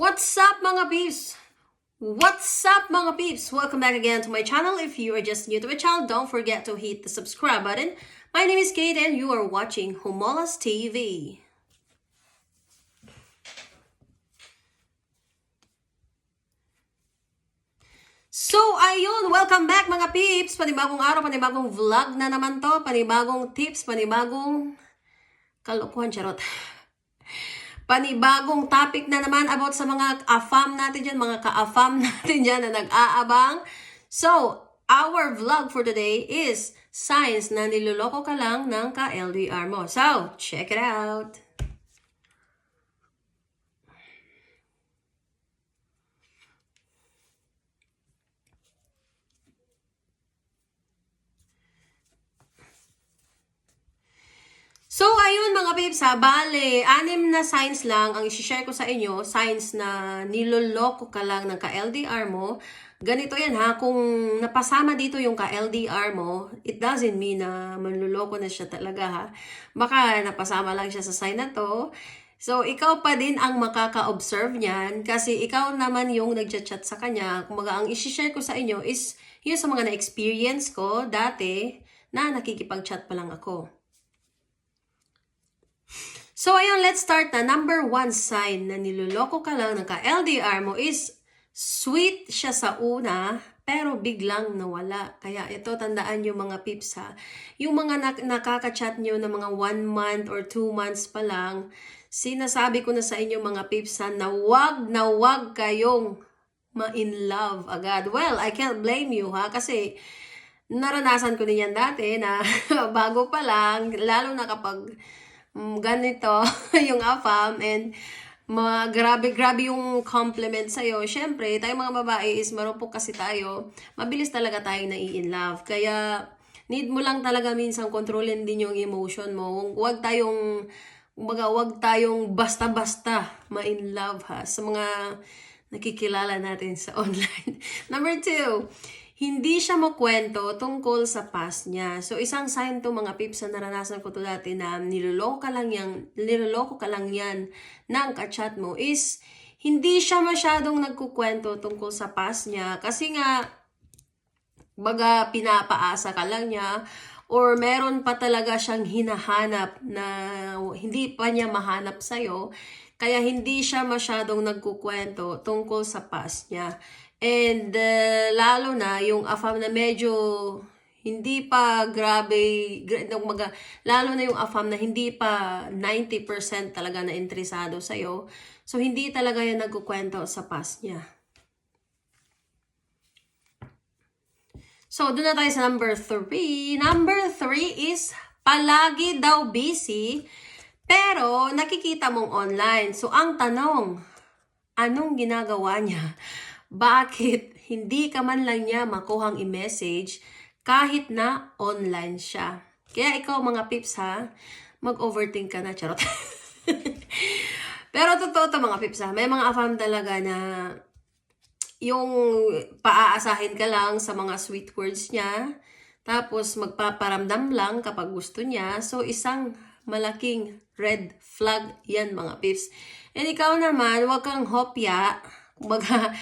What's up mga peeps? What's up mga peeps? Welcome back again to my channel. If you are just new to my channel, don't forget to hit the subscribe button. My name is Kate and you are watching Humolas TV. So, ayun, welcome back mga peeps. Panibagong araw, panibagong vlog na naman to. Panibagong tips, panibagong kalokohan, charot. Panibagong topic na naman about sa mga afam natin dyan, mga ka-afam natin dyan na nag-aabang. So, our vlog for today is signs na niloloko ka lang ng ka-LDR mo. So, check it out. So, ayun mga babes ha, bale, anim na signs lang ang isi-share ko sa inyo, signs na niloloko ka lang ng ka-LDR mo. Ganito yan ha, kung napasama dito yung ka-LDR mo, it doesn't mean na manloloko na siya talaga ha. Baka napasama lang siya sa sign na to. So, ikaw pa din ang makaka-observe niyan kasi ikaw naman yung nagchat-chat sa kanya. Kumaga, ang isi-share ko sa inyo is yun sa mga na-experience ko dati na nakikipag-chat pa lang ako. So, ayun, let's start na. Number one sign na niloloko ka lang ng ka-LDR mo is sweet siya sa una, pero biglang nawala. Kaya ito, tandaan yung mga pips ha. Yung mga nak- nakaka-chat nyo na mga one month or two months pa lang, sinasabi ko na sa inyo mga pips ha, na wag na wag kayong ma-in love agad. Well, I can't blame you ha, kasi naranasan ko din yan dati na bago pa lang, lalo na kapag mm, ganito yung AFAM and mga grabe grabe yung compliment sa iyo. Syempre, tayo mga babae is marupok kasi tayo. Mabilis talaga tayo na in love. Kaya need mo lang talaga minsan kontrolin din yung emotion mo. Huwag tayong kumbaga, huwag tayong basta-basta ma-in love ha sa mga nakikilala natin sa online. Number two, hindi siya makwento tungkol sa past niya. So, isang sign to mga pips na naranasan ko to dati na niloloko ka lang yan, niloloko ka lang yan ng kachat mo is hindi siya masyadong nagkukwento tungkol sa past niya kasi nga baga pinapaasa ka lang niya or meron pa talaga siyang hinahanap na hindi pa niya mahanap sa'yo kaya hindi siya masyadong nagkukwento tungkol sa past niya. And uh, lalo na yung afam na medyo hindi pa grabe, gra- maga, lalo na yung afam na hindi pa 90% talaga na interesado sa'yo. So, hindi talaga yan nagkukwento sa past niya. So, doon na tayo sa number 3. Number 3 is palagi daw busy, pero nakikita mong online. So, ang tanong, anong ginagawa niya? Bakit hindi ka man lang niya makuhang i-message kahit na online siya? Kaya ikaw mga pips ha, mag-overthink ka na, charot. Pero totoo to mga pips ha, may mga afam talaga na yung paaasahin ka lang sa mga sweet words niya, tapos magpaparamdam lang kapag gusto niya. So, isang malaking red flag yan mga pips. And ikaw naman, huwag kang hopya. Kumbaga,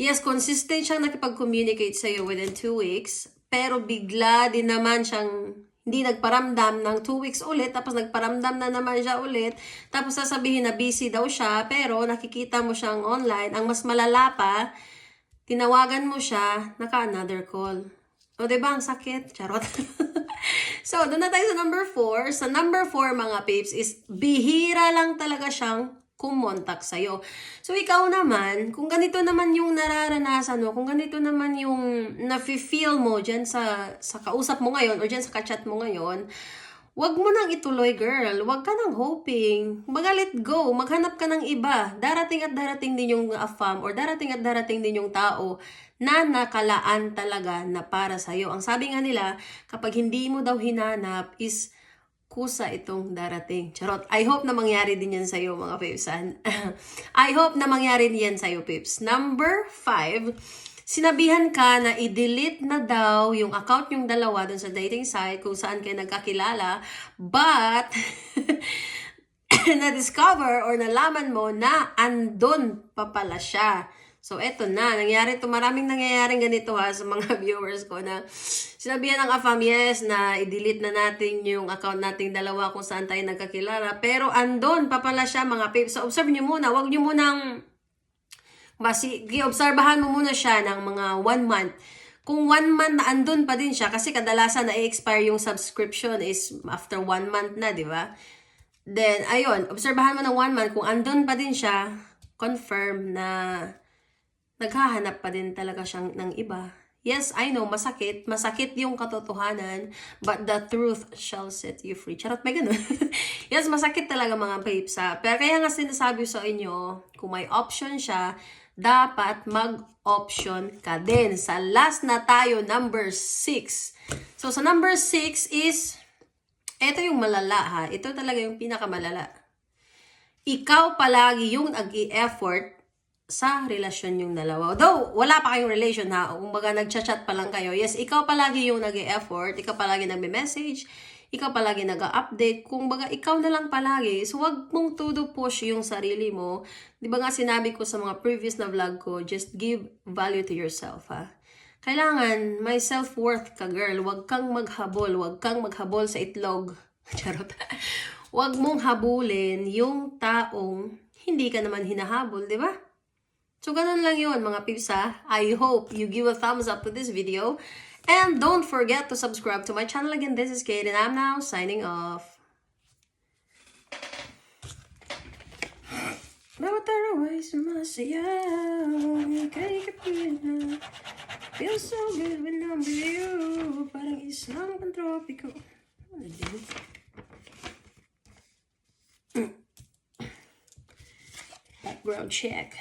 yes, consistent siyang nakipag-communicate sa'yo within two weeks, pero bigla din naman siyang hindi nagparamdam ng two weeks ulit, tapos nagparamdam na naman siya ulit, tapos sasabihin na busy daw siya, pero nakikita mo siyang online. Ang mas malala pa, tinawagan mo siya, naka-another call. O, diba? Ang sakit. Charot. so, doon na tayo sa number 4. Sa number 4, mga peeps, is bihira lang talaga siyang kumontak sa'yo. So, ikaw naman, kung ganito naman yung nararanasan mo, kung ganito naman yung nafe-feel mo dyan sa, sa kausap mo ngayon or dyan sa kachat mo ngayon, Huwag mo nang ituloy, girl. Huwag ka nang hoping. Maga let go. Maghanap ka ng iba. Darating at darating din yung afam or darating at darating din yung tao na nakalaan talaga na para sa'yo. Ang sabi nga nila, kapag hindi mo daw hinanap is kusa itong darating. Charot. I hope na mangyari din yan sa'yo, mga pipsan. I hope na mangyari din yan sa'yo, pips. Number five, sinabihan ka na i-delete na daw yung account yung dalawa dun sa dating site kung saan kayo nagkakilala. But, na-discover or nalaman mo na andun pa pala siya. So, eto na. Nangyari to Maraming nangyayaring ganito ha sa mga viewers ko na sinabihan ng AFAM, yes, na i-delete na natin yung account nating dalawa kung saan tayo nagkakilala. Pero andun pa pala siya mga pips. So, observe nyo muna. Huwag nyo munang basi, obserbahan mo muna siya ng mga one month. Kung one month na andun pa din siya, kasi kadalasan na i-expire yung subscription is after one month na, di ba? Then, ayun, obserbahan mo ng one month, kung andun pa din siya, confirm na naghahanap pa din talaga siyang ng iba. Yes, I know, masakit. Masakit yung katotohanan, but the truth shall set you free. Charot, may ganun. yes, masakit talaga mga babes, ha? Pero kaya nga sinasabi sa inyo, kung may option siya, dapat mag-option ka din. Sa last na tayo, number 6. So, sa number 6 is, ito yung malala ha. Ito talaga yung pinakamalala. Ikaw palagi yung nag-i-effort sa relasyon yung dalawa. Though, wala pa kayong relation ha. Kumbaga, nagchat-chat pa lang kayo. Yes, ikaw palagi yung nag effort Ikaw palagi nagme-message. Ikaw palagi nag-update. Kung baga, ikaw na lang palagi. So, wag mong todo push yung sarili mo. Di ba nga sinabi ko sa mga previous na vlog ko, just give value to yourself ha. Kailangan, may self-worth ka, girl. Huwag kang maghabol. Huwag kang maghabol sa itlog. Charot. Huwag mong habulin yung taong hindi ka naman hinahabol, di ba? So, ganun lang yun, mga pips ha. I hope you give a thumbs up to this video. And don't forget to subscribe to my channel again. This is Kate and I'm now signing off. Bawat araw ay sumasayaw Kay kapina Feels so good when I'm with you Parang isang pantropiko Ano din? Background check